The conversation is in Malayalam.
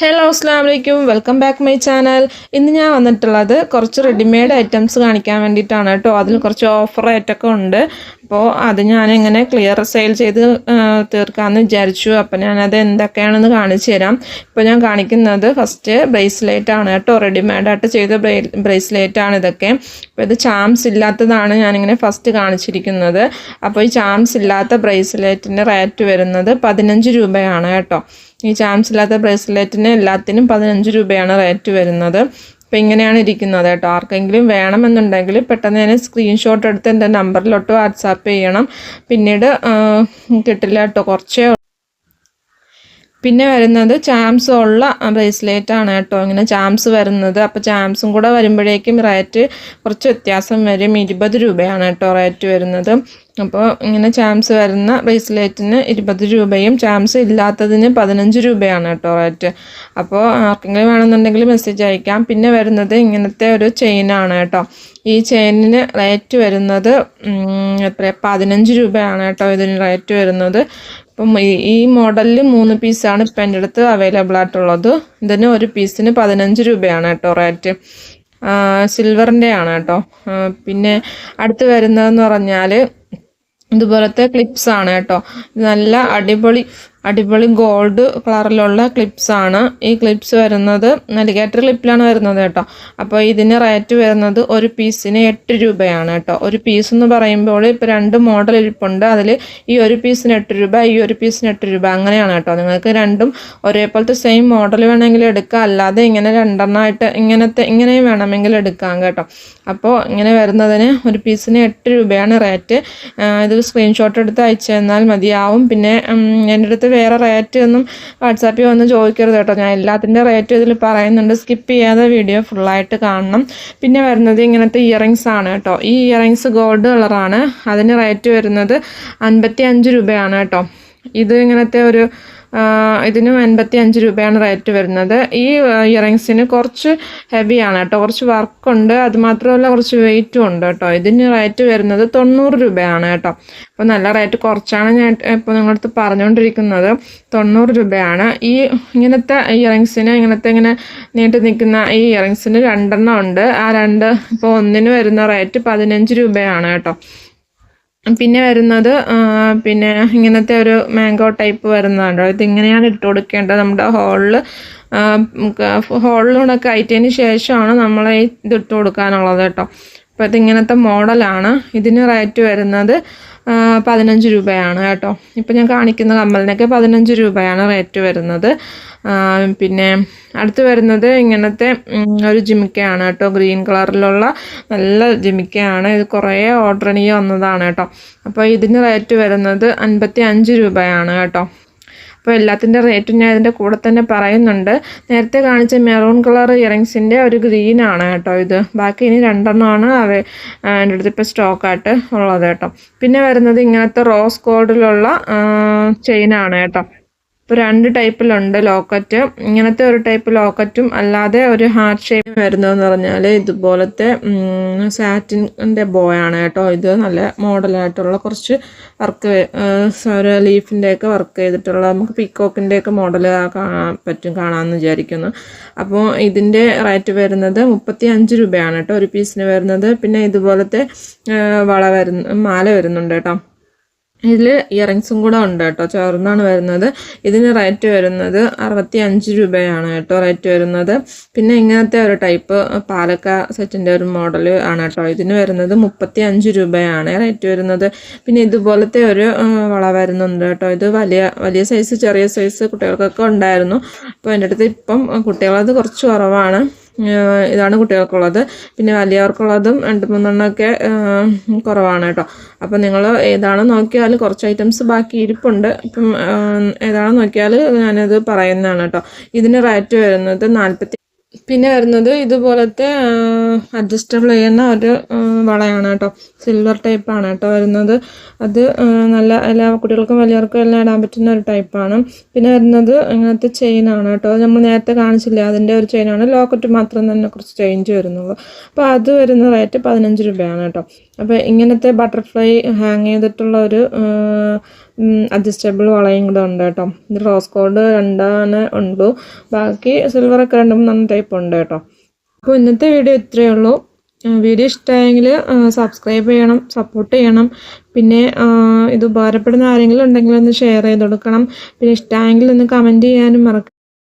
ഹലോ അസ്സാം വലൈക്കും വെൽക്കം ബാക്ക് മൈ ചാനൽ ഇന്ന് ഞാൻ വന്നിട്ടുള്ളത് കുറച്ച് റെഡിമെയ്ഡ് ഐറ്റംസ് കാണിക്കാൻ വേണ്ടിയിട്ടാണ് കേട്ടോ. അതിൽ കുറച്ച് ഓഫർ ആയിട്ടൊക്കെ ഉണ്ട്. അപ്പോൾ അത് ഞാൻ എങ്ങനെ ക്ലിയർ സെയിൽ ചെയ്ത് തീർക്കാമെന്ന് വിചാരിച്ചു. അപ്പോൾ ഞാനത് എന്തൊക്കെയാണെന്ന് കാണിച്ചു തരാം. ഇപ്പോൾ ഞാൻ കാണിക്കുന്നത് ഫസ്റ്റ് ബ്രേസ്ലെറ്റ് ആണ് കേട്ടോ. റെഡിമെയ്ഡായിട്ട് ചെയ്ത ബ്രേസ്ലെറ്റ് ആണ് ഇതൊക്കെ. അപ്പോൾ ഇത് ചാംസ് ഇല്ലാത്തതാണ് ഞാനിങ്ങനെ ഫസ്റ്റ് കാണിച്ചിരിക്കുന്നത്. അപ്പോൾ ഈ ചാംസ് ഇല്ലാത്ത ബ്രേസ്ലെറ്റിന്റെ റേറ്റ് വരുന്നത് പതിനഞ്ച് രൂപയാണ് കേട്ടോ. ഈ ചാംസ് ഇല്ലാത്ത ബ്രേസ്ലെറ്റിന് എല്ലാത്തിനും പതിനഞ്ച് രൂപയാണ് റേറ്റ് വരുന്നത്. അപ്പോൾ ഇങ്ങനെയാണ് ഇരിക്കുന്നത് കേട്ടോ. ആർക്കെങ്കിലും വേണമെന്നുണ്ടെങ്കിൽ പെട്ടെന്ന് തന്നെ സ്ക്രീൻഷോട്ട് എടുത്ത് എന്റെ നമ്പറിലോട്ട് വാട്സാപ്പ് ചെയ്യണം. പിന്നീട് കിട്ടില്ല കേട്ടോ. കുറച്ചേ പിന്നെ വരുന്നത് ചാംസ് ഉള്ള ബ്രേസ്ലെറ്റ് ആണ് കേട്ടോ. ഇങ്ങനെ ചാംസ് വരുന്നത്. അപ്പോൾ ചാംസും കൂടെ വരുമ്പോഴേക്കും റേറ്റ് കുറച്ച് വ്യത്യാസം വരും. ഇരുപത് രൂപയാണ് കേട്ടോ റേറ്റ് വരുന്നത്. അപ്പോൾ ഇങ്ങനെ ചാംസ് വരുന്ന ബ്രേസ്ലെറ്റിന് ഇരുപത് രൂപയും ചാംസ് ഇല്ലാത്തതിന് പതിനഞ്ച് രൂപയാണ് കേട്ടോ റേറ്റ് അപ്പോൾ ആർക്കെങ്കിലും വേണമെന്നുണ്ടെങ്കിൽ മെസ്സേജ് അയക്കാം. പിന്നെ വരുന്നത് ഇങ്ങനത്തെ ഒരു ചെയിനാണ് കേട്ടോ. ഈ ചെയിനിന് റേറ്റ് വരുന്നത് എത്ര പതിനഞ്ച് രൂപയാണ് കേട്ടോ ഇതിന് റേറ്റ് വരുന്നത്. അപ്പം ഈ മോഡലിൽ മൂന്ന് പീസാണ് ഇപ്പം എന്റെ അടുത്ത് അവൈലബിൾ ആയിട്ടുള്ളത്. ഇതിന് ഒരു പീസിന് പതിനഞ്ച് രൂപയാണ് കേട്ടോ റേറ്റ് സിൽവറിന്റെ ആണ് കേട്ടോ. പിന്നെ അടുത്ത് വരുന്നതെന്ന് പറഞ്ഞാൽ ഇതുപോലത്തെ ക്ലിപ്സ് ആണ് കേട്ടോ. നല്ല അടിപൊളി അടിപൊളി ഗോൾഡ് കളറിലുള്ള ക്ലിപ്സ് ആണ്. ഈ ക്ലിപ്സ് വരുന്നത് നലിഗേറ്റർ ക്ലിപ്പിലാണ് വരുന്നത് കേട്ടോ. അപ്പോൾ ഇതിന് റേറ്റ് വരുന്നത് ഒരു പീസിന് എട്ട് രൂപയാണ് കേട്ടോ. ഒരു പീസ് എന്ന് പറയുമ്പോൾ ഇപ്പോൾ രണ്ട് മോഡൽ ഇരിപ്പുണ്ട്. അതിൽ ഈ ഒരു പീസിന് എട്ട് രൂപ ഈ ഒരു പീസിന് എട്ട് രൂപ അങ്ങനെയാണ് കേട്ടോ. നിങ്ങൾക്ക് രണ്ടും ഒരേപോലത്തെ സെയിം മോഡൽ വേണമെങ്കിൽ എടുക്കാം. അല്ലാതെ ഇങ്ങനെ രണ്ടെണ്ണമായിട്ട് ഇങ്ങനത്തെ ഇങ്ങനെയും വേണമെങ്കിൽ എടുക്കാം കേട്ടോ. അപ്പോൾ ഇങ്ങനെ വരുന്നതിന് ഒരു പീസിന് എട്ട് രൂപയാണ് റേറ്റ് ഇത് സ്ക്രീൻഷോട്ട് എടുത്ത് അയച്ചു തന്നാൽ മതിയാവും. പിന്നെ എന്റെ അടുത്ത് വേറെ റേറ്റ് ഒന്നും വാട്സാപ്പിൽ വന്ന് ചോദിക്കരുത് കേട്ടോ. ഞാൻ എല്ലാത്തിന്റെ റേറ്റ് ഇതിൽ പറയുന്നുണ്ട്. സ്കിപ്പ് ചെയ്യാതെ വീഡിയോ ഫുള്ളായിട്ട് കാണണം. പിന്നെ വരുന്നത് ഇങ്ങനത്തെ ഇയറിങ്സ് ആണ് കേട്ടോ. ഈ ഇയറിങ്സ് ഗോൾഡ് കളറാണ് അതിന് റേറ്റ് വരുന്നത് അൻപത്തി അഞ്ച് രൂപയാണ് കേട്ടോ. ഇത് ഇങ്ങനത്തെ ഒരു ഇതിനും എൺപത്തി അഞ്ച് രൂപയാണ് റേറ്റ് വരുന്നത്. ഈ ഇയറിങ്സിന് കുറച്ച് ഹെവിയാണ് കേട്ടോ. കുറച്ച് വർക്കുണ്ട് അത് മാത്രമല്ല കുറച്ച് വെയിറ്റും ഉണ്ട് കേട്ടോ. ഇതിന് റേറ്റ് വരുന്നത് തൊണ്ണൂറ് രൂപയാണ് കേട്ടോ. അപ്പോൾ നല്ല റേറ്റ് കുറച്ചാണ് ഞാൻ ഇപ്പോൾ നിങ്ങളടുത്ത് പറഞ്ഞുകൊണ്ടിരിക്കുന്നത് തൊണ്ണൂറ് രൂപയാണ്. ഈ ഇങ്ങനത്തെ ഇയറിങ്സിന് ഇങ്ങനത്തെ ഇങ്ങനെ നീട്ടി നിൽക്കുന്ന ഈ ഇയറിങ്സിന് രണ്ടെണ്ണം ഉണ്ട്. ആ രണ്ട് ഇപ്പോൾ ഒന്നിന് വരുന്ന റേറ്റ് പതിനഞ്ച് രൂപയാണ് കേട്ടോ. പിന്നെ വരുന്നത് പിന്നെ ഇങ്ങനത്തെ ഒരു മാംഗോ ടൈപ്പ് വരുന്നതാണ്. ഇത് ഇങ്ങനെയാണ് ഇട്ട് കൊടുക്കേണ്ടത്. നമ്മുടെ ഹോളിൽ ഹോളിലൂടെയൊക്കെ ആയിട്ടതിന് ശേഷമാണ് നമ്മൾ ഇത് ഇട്ട് കൊടുക്കാനുള്ളത് കേട്ടോ. അപ്പോൾ ഇതിങ്ങനത്തെ മോഡലാണ് ഇതിന് റേറ്റ് വരുന്നത് പതിനഞ്ച് രൂപയാണ് കേട്ടോ. ഇപ്പം ഞാൻ കാണിക്കുന്ന കമ്മലിനൊക്കെ പതിനഞ്ച് രൂപയാണ് റേറ്റ് വരുന്നത്. പിന്നെ അടുത്ത് വരുന്നത് ഇങ്ങനത്തെ ഒരു ജിമിക്കയാണ് കേട്ടോ. ഗ്രീൻ കളറിലുള്ള നല്ല ജിമിക്കയാണ്. ഇത് കുറേ ഓർഡർ എനിക്ക് വന്നതാണ് കേട്ടോ. അപ്പോൾ ഇതിന് റേറ്റ് വരുന്നത് അൻപത്തി അഞ്ച് രൂപയാണ് കേട്ടോ. അപ്പോൾ എല്ലാത്തിന്റെ റേറ്റും ഞാൻ ഇതിന്റെ കൂടെ തന്നെ പറയുന്നുണ്ട്. നേരത്തെ കാണിച്ച മെറൂൺ കളർ ഇയറിങ്സിന്റെ ഒരു ഗ്രീൻ ആണ് കേട്ടോ ഇത്. ബാക്കി ഇനി രണ്ടെണ്ണമാണ് അവ എന്റെ അടുത്ത് ഇപ്പോൾ സ്റ്റോക്കായിട്ട് ഉള്ളത് കേട്ടോ. പിന്നെ വരുന്നത് ഇങ്ങനത്തെ റോസ് ഗോൾഡിലുള്ള ചെയിനാണ് കേട്ടോ. ഇപ്പോൾ രണ്ട് ടൈപ്പിലുണ്ട് ലോക്കറ്റ്. ഇങ്ങനത്തെ ഒരു ടൈപ്പ് ലോക്കറ്റും അല്ലാതെ ഒരു ഹാർട്ട് ഷേപ്പ് വരുന്നതെന്ന് പറഞ്ഞാൽ ഇതുപോലത്തെ സാറ്റിന്റെ ബോയാണ് കേട്ടോ. ഇത് നല്ല മോഡലായിട്ടുള്ള കുറച്ച് വർക്ക് ഒരു ലീഫിന്റെയൊക്കെ വർക്ക് ചെയ്തിട്ടുള്ള നമുക്ക് പിക്കോക്കിന്റെയൊക്കെ മോഡൽ കാണാൻ പറ്റും കാണാമെന്ന് വിചാരിക്കുന്നു. അപ്പോൾ ഇതിന്റെ റേറ്റ് വരുന്നത് മുപ്പത്തി അഞ്ച് രൂപയാണ് കേട്ടോ ഒരു പീസിന് വരുന്നത്. പിന്നെ ഇതുപോലത്തെ വള വരുന്ന മാല വരുന്നുണ്ട് കേട്ടോ. ഇതിൽ ഇയറിങ്സും കൂടെ ഉണ്ട് കേട്ടോ. ചേർന്നാണ് വരുന്നത്. ഇതിന് റേറ്റ് വരുന്നത് അറുപത്തി അഞ്ച് രൂപയാണ് കേട്ടോ റേറ്റ് വരുന്നത്. പിന്നെ ഇങ്ങനത്തെ ഒരു ടൈപ്പ് പാലക്ക സെറ്റിന്റെ ഒരു മോഡൽ ആണ് കേട്ടോ. ഇതിന് വരുന്നത് മുപ്പത്തി അഞ്ച് രൂപയാണ് റേറ്റ് വരുന്നത്. പിന്നെ ഇതുപോലത്തെ ഒരു വള വരുന്നുണ്ട് കേട്ടോ. ഇത് വലിയ വലിയ സൈസ് ചെറിയ സൈസ് കുട്ടികൾക്കൊക്കെ ഉണ്ടായിരുന്നു. അപ്പോൾ എന്റെ അടുത്ത് ഇപ്പം കുട്ടികളത് കുറച്ച് കുറവാണ്. ഇതാണ് കുട്ടികൾക്കുള്ളത്. പിന്നെ വലിയവർക്കുള്ളതും രണ്ട് മൂന്നെണ്ണമൊക്കെ കുറവാണ് കേട്ടോ. അപ്പോൾ നിങ്ങൾ ഏതാണ് നോക്കിയാൽ കുറച്ച് ഐറ്റംസ് ബാക്കി ഇരിപ്പുണ്ട്. ഏഹ് ഏതാണ് നോക്കിയാൽ ഞാനത് പറയുന്നതാണ് കേട്ടോ. ഇതിന് റേറ്റ് വരുന്നത് നാൽപ്പത്തി പിന്നെ വരുന്നത് ഇതുപോലത്തെ അഡ്ജസ്റ്റബിൾ ചെയ്യുന്ന ഒരു വളയാണ് കേട്ടോ. സിൽവർ ടൈപ്പാണ് കേട്ടോ വരുന്നത്. അത് നല്ല എല്ലാ കുട്ടികൾക്കും വലിയവർക്കും എല്ലാം ഇടാൻ പറ്റുന്ന ഒരു ടൈപ്പാണ് പിന്നെ വരുന്നത് ഇങ്ങനത്തെ ചെയിനാണ് കേട്ടോ. നമ്മൾ നേരത്തെ കാണിച്ചില്ല അതിന്റെ ഒരു ചെയിനാണ് ലോക്കറ്റ് മാത്രം തന്നെ കുറച്ച് ചേഞ്ച് വരുന്നുള്ളൂ. അപ്പോൾ അത് വരുന്ന റേറ്റ് പതിനഞ്ച് രൂപയാണ് കേട്ടോ. അപ്പോൾ ഇങ്ങനത്തെ ബട്ടർഫ്ലൈ ഹാങ് ചെയ്തിട്ടുള്ള ഒരു അഡ്ജസ്റ്റബിൾ വളയും കൂടെ ഉണ്ട് കേട്ടോ. ഇത് റോസ് കോഡ് രണ്ടാണ് ഉള്ളൂ. ബാക്കി സിൽവറൊക്കെ രണ്ടും നല്ല ടൈപ്പ് ഉണ്ട് കേട്ടോ. അപ്പോൾ ഇന്നത്തെ വീഡിയോ ഇത്രയേ ഉള്ളൂ. വീഡിയോ ഇഷ്ടമായെങ്കിൽ സബ്സ്ക്രൈബ് ചെയ്യണം സപ്പോർട്ട് ചെയ്യണം. പിന്നെ ഇത് ഉപകാരപ്പെടുന്ന ആരെങ്കിലും ഉണ്ടെങ്കിൽ ഒന്ന് ഷെയർ ചെയ്ത് കൊടുക്കണം. പിന്നെ ഇഷ്ടമായെങ്കിൽ ഒന്ന് കമന്റ് ചെയ്യാനും മറക്ക